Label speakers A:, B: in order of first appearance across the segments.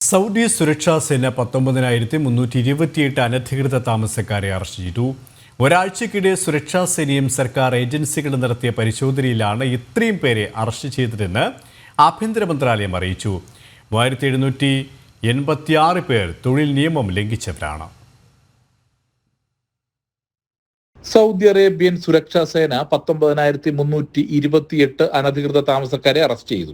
A: Saudi സുരക്ഷാ സേന പത്തൊമ്പതിനായിരത്തി മുന്നൂറ്റി ഇരുപത്തിയെട്ട് അനധികൃത താമസക്കാരെ അറസ്റ്റ് ചെയ്തു. ഒരാഴ്ചക്കിടെ സുരക്ഷാ സേനയും സർക്കാർ ഏജൻസികളും നടത്തിയ പരിശോധനയിലാണ് ഇത്രയും പേരെ അറസ്റ്റ് ചെയ്തതെന്ന് ആഭ്യന്തര മന്ത്രാലയം അറിയിച്ചു. മൂവായിരത്തി എഴുന്നൂറ്റി എൺപത്തിയാറ് പേർ തൊഴിൽ നിയമം ലംഘിച്ചവരാണ്.
B: സൗദി അറേബ്യൻ സുരക്ഷാ സേന പത്തൊമ്പതിനായിരത്തി മുന്നൂറ്റി ഇരുപത്തിയെട്ട് അനധികൃത താമസക്കാരെ അറസ്റ്റ് ചെയ്തു.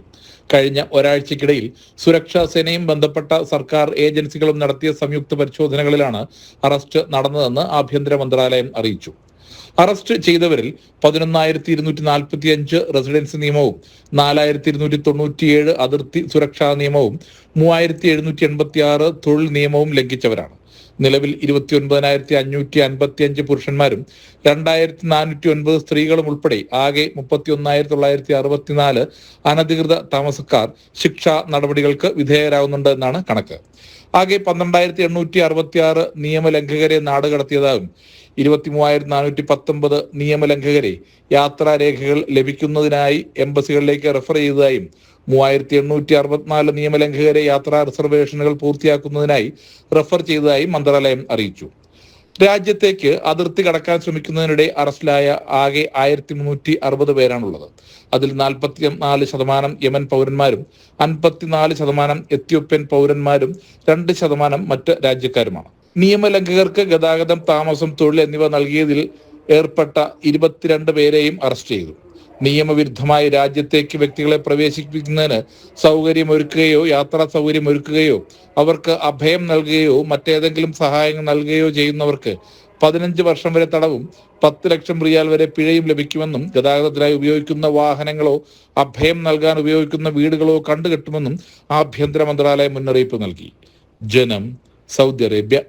B: കഴിഞ്ഞ ഒരാഴ്ചക്കിടയിൽ സുരക്ഷാ സേനയും ബന്ധപ്പെട്ട സർക്കാർ ഏജൻസികളും നടത്തിയ സംയുക്ത പരിശോധനകളിലാണ് അറസ്റ്റ് നടന്നതെന്ന് ആഭ്യന്തര മന്ത്രാലയം അറിയിച്ചു. അറസ്റ്റ് ചെയ്തവരിൽ പതിനൊന്നായിരത്തി ഇരുന്നൂറ്റി നാൽപ്പത്തി അഞ്ച് റെസിഡൻസ് നിയമവും നാലായിരത്തി ഇരുന്നൂറ്റി തൊണ്ണൂറ്റിയേഴ് അതിർത്തി സുരക്ഷാ നിയമവും മൂവായിരത്തി എഴുന്നൂറ്റി എൺപത്തി ആറ് തൊഴിൽ നിയമവും ലംഘിച്ചവരാണ്. നിലവിൽ ഇരുപത്തി ഒൻപതിനായിരത്തി അഞ്ഞൂറ്റി അൻപത്തി അഞ്ച് പുരുഷന്മാരും രണ്ടായിരത്തി നാനൂറ്റി ഒൻപത് സ്ത്രീകളും ഉൾപ്പെടെ ആകെ മുപ്പത്തി ഒന്നായിരത്തി തൊള്ളായിരത്തി അറുപത്തിനാല് അനധികൃത താമസക്കാർ ശിക്ഷാ നടപടികൾക്ക് വിധേയരാകുന്നുണ്ട് എന്നാണ് കണക്ക്. ആകെ പന്ത്രണ്ടായിരത്തി എണ്ണൂറ്റി അറുപത്തി ആറ് നിയമലംഘകരെ നാടുകടത്തിയതായും ഇരുപത്തി മൂവായിരത്തി നാനൂറ്റി പത്തൊമ്പത് നിയമലംഘകരെ യാത്രാരേഖകൾ ലഭിക്കുന്നതിനായി എംബസികളിലേക്ക് റെഫർ ചെയ്തതായും മൂവായിരത്തി എണ്ണൂറ്റി അറുപത്തിനാല് നിയമലംഘകരെ യാത്രാ റിസർവേഷനുകൾ പൂർത്തിയാക്കുന്നതിനായി റെഫർ ചെയ്തതായി മന്ത്രാലയം അറിയിച്ചു. രാജ്യത്തേക്ക് അതിർത്തി കടക്കാൻ ശ്രമിക്കുന്നതിനിടെ അറസ്റ്റിലായ ആകെ ആയിരത്തി മുന്നൂറ്റി അറുപത് പേരാണുള്ളത്. അതിൽ നാൽപ്പത്തി നാല് ശതമാനം യമൻ പൗരന്മാരും അൻപത്തിനാല് ശതമാനം എത്യോപ്യൻ പൗരന്മാരും രണ്ട് ശതമാനം മറ്റ് രാജ്യക്കാരുമാണ്. നിയമലംഘകർക്ക് ഗതാഗതം താമസം തൊഴിൽ എന്നിവ നൽകിയതിൽ ഏർപ്പെട്ട ഇരുപത്തിരണ്ട് പേരെയും അറസ്റ്റ് ചെയ്തു. നിയമവിരുദ്ധമായി രാജ്യത്തേക്ക് വ്യക്തികളെ പ്രവേശിപ്പിക്കുന്നതിന് സൗകര്യമൊരുക്കുകയോ യാത്രാ സൗകര്യമൊരുക്കുകയോ അവർക്ക് അഭയം നൽകുകയോ മറ്റേതെങ്കിലും സഹായങ്ങൾ നൽകുകയോ ചെയ്യുന്നവർക്ക് പതിനഞ്ച് വർഷം വരെ തടവും പത്ത് ലക്ഷം റിയാൽ വരെ പിഴയും ലഭിക്കുമെന്നും ഗതാഗതത്തിനായി ഉപയോഗിക്കുന്ന വാഹനങ്ങളോ അഭയം നൽകാൻ ഉപയോഗിക്കുന്ന വീടുകളോ കണ്ടുകെട്ടുമെന്നും ആഭ്യന്തര മന്ത്രാലയം മുന്നറിയിപ്പ് നൽകി. ജനം സൗദി അറേബ്യ.